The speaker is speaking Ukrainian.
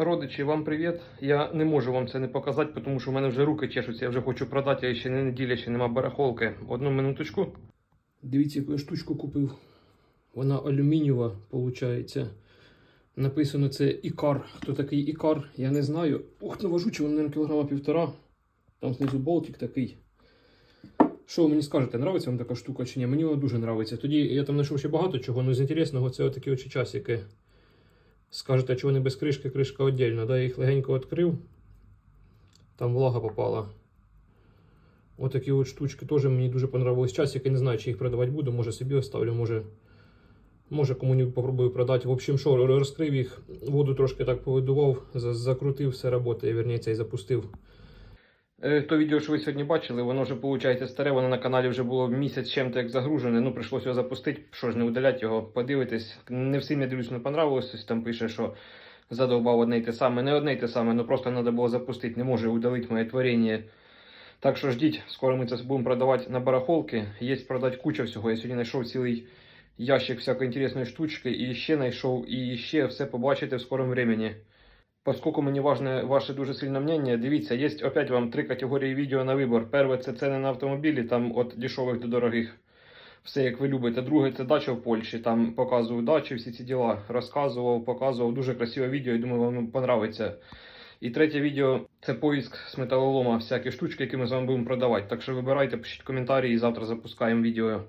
Родичі, вам привіт. Я не можу вам це не показати, тому що в мене вже руки чешуться, я вже хочу продати, а ще не неділя, ще нема барахолки. Одну минуточку. Дивіться, яку я штучку купив. Вона алюмінієва, виходить. Написано це Ікар. Хто такий Ікар, я не знаю. Ух, навожу, чи воно на кілограма півтора. Там знизу болтик такий. Що ви мені скажете, нравиться вам така штука чи ні? Мені вона дуже нравиться. Тоді я там знайшов ще багато чого, але з інтересного це отакі очі часики. Скажете, чого не без кришки, кришка віддільно. Да, я їх легенько відкрив. Там влага попала. Отакі от штучки теж мені дуже понравились. Часики, не знаю, чи їх продавати буду, може собі оставлю, може. Може кому-нибудь попробую продати. В общем, що, розкрив їх, воду трошки так повидував, закрутив, все робота, я верніться цей запустив. Е, То відео, що ви сьогодні бачили, воно вже виходить старе, воно на каналі вже було місяць чим-то як загружене. Ну, прийшлося його запустити. Що ж, не удаляти його, подивитись. Не всім, я дивлюсь, не понравилось. Ось Там пише, що задовбав одне й те саме. Не одне й те саме, ну просто треба було запустити. Не може удалити моє творіння. Так що ждіть, скоро ми це будемо продавати на барахолки. Є продати куча всього. Я сьогодні знайшов цілий ящик всякої інтересної штучки і ще знайшов, і ще все побачите в скорому времени. Поскольку мені важне ваше дуже сильне мнение, дивіться, є опять вам три категорії відео на вибор. Перше це ціни на автомобілі, там від дешевих до дорогих. Все як ви любите. Друге це дача в Польщі. Там показую дачі, всі ці діла. Розказував, показував. Дуже красиве відео, і думаю, вам понравиться. І третє відео це поїзд з металолома, всякі штучки, які ми з вами будемо продавати. Так що вибирайте, пишіть коментарі і завтра запускаємо відео.